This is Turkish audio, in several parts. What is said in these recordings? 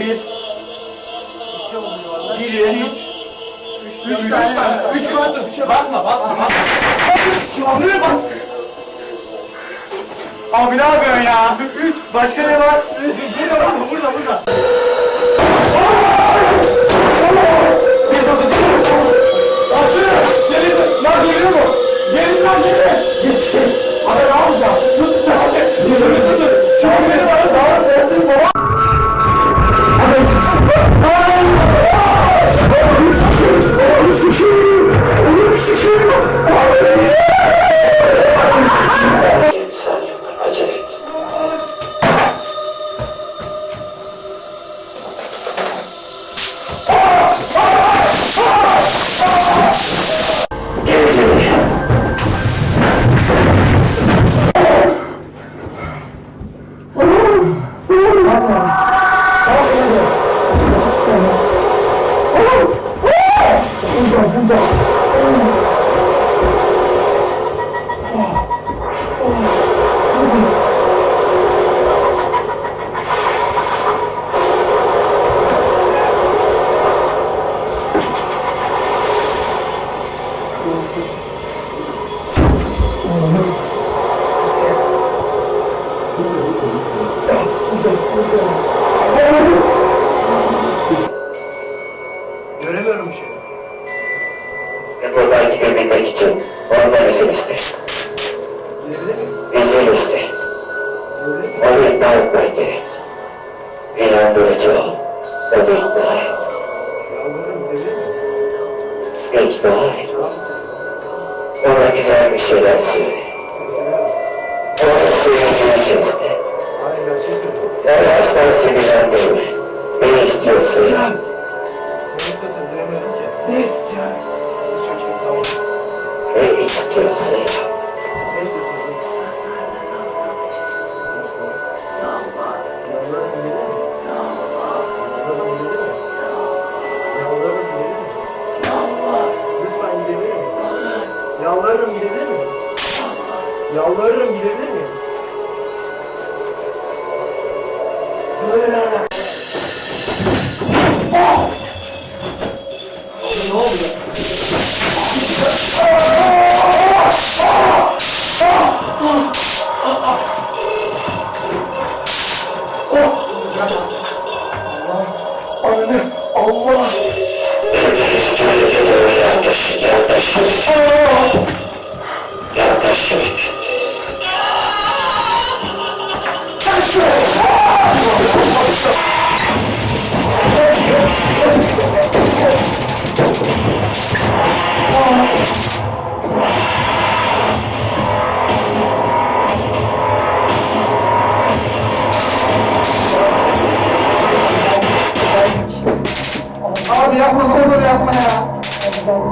Bir. Bir, üç. Üç, tane. Üç vardı. Bakma, bakma, bakma. Abi bak. Abi ne yapıyorsun ya? Göremiyorum bir şey. Ve buradan gidebilmek için ondan izin iste. İzin iste. Onu ikna etmen gerek. İnandırıcı ol. Onu ikna et. İkna et. Ona güzel bir şeyler söyle. Onu Yalvarırım gidebilir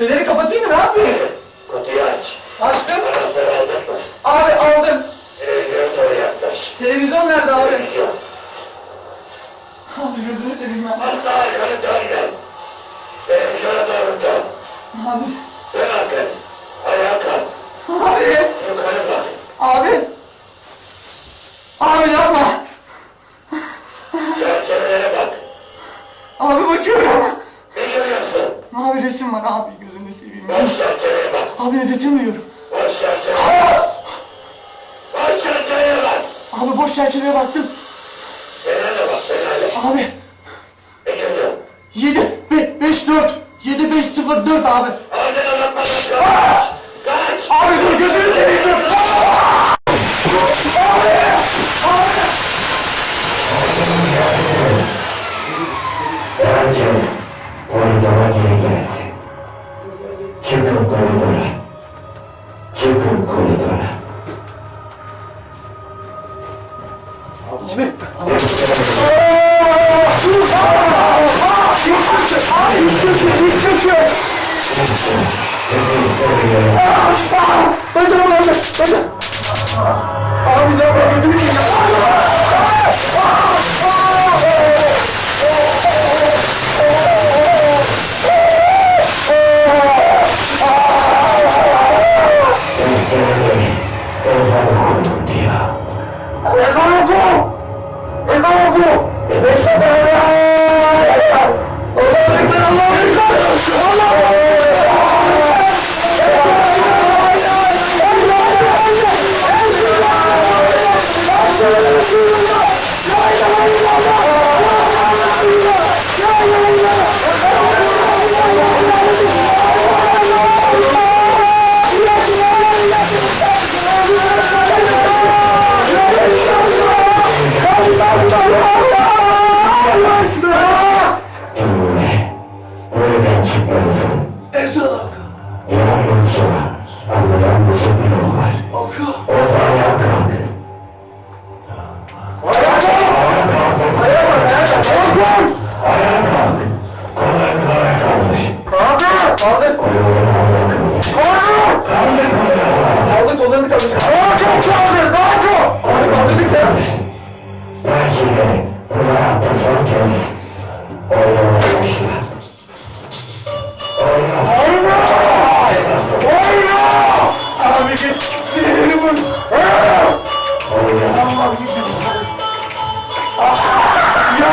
Feneri kapatayım mı ne yapayım? Kutuyu aç. Açtım. Anahtarı aldın mı? Abi aldım. Televizyon doğru yaklaş. Televizyon nerede abi? Televizyon. Abi gözünü seveyim ben. Asla arkanı dönme. Televizyona doğru dön. Abi. Dön arkanı. Ayağa kalk. Abi. Yukarı bak. Abi. Abi yapma. Çerçevelere bak. Abi bakıyorum. Ne görüyorsun? Abi resim var abi Boş çerçeveye bak. Abi duyuyorum. Boş çerçeveye. Boş çerçeveye bak. Abi boş çerçeveye baktım. Fener'e bak Fener'e. Abi. Ne görüyorsun? 7 5 5 4 7 5 0 4 abi. Bacağım olacak, bacağım. adamlar gibi. Ah! Ya!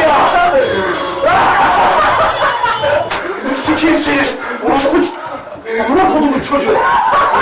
Ya! Sikimsiz! Orospu! Bırak oğlum çocuğu!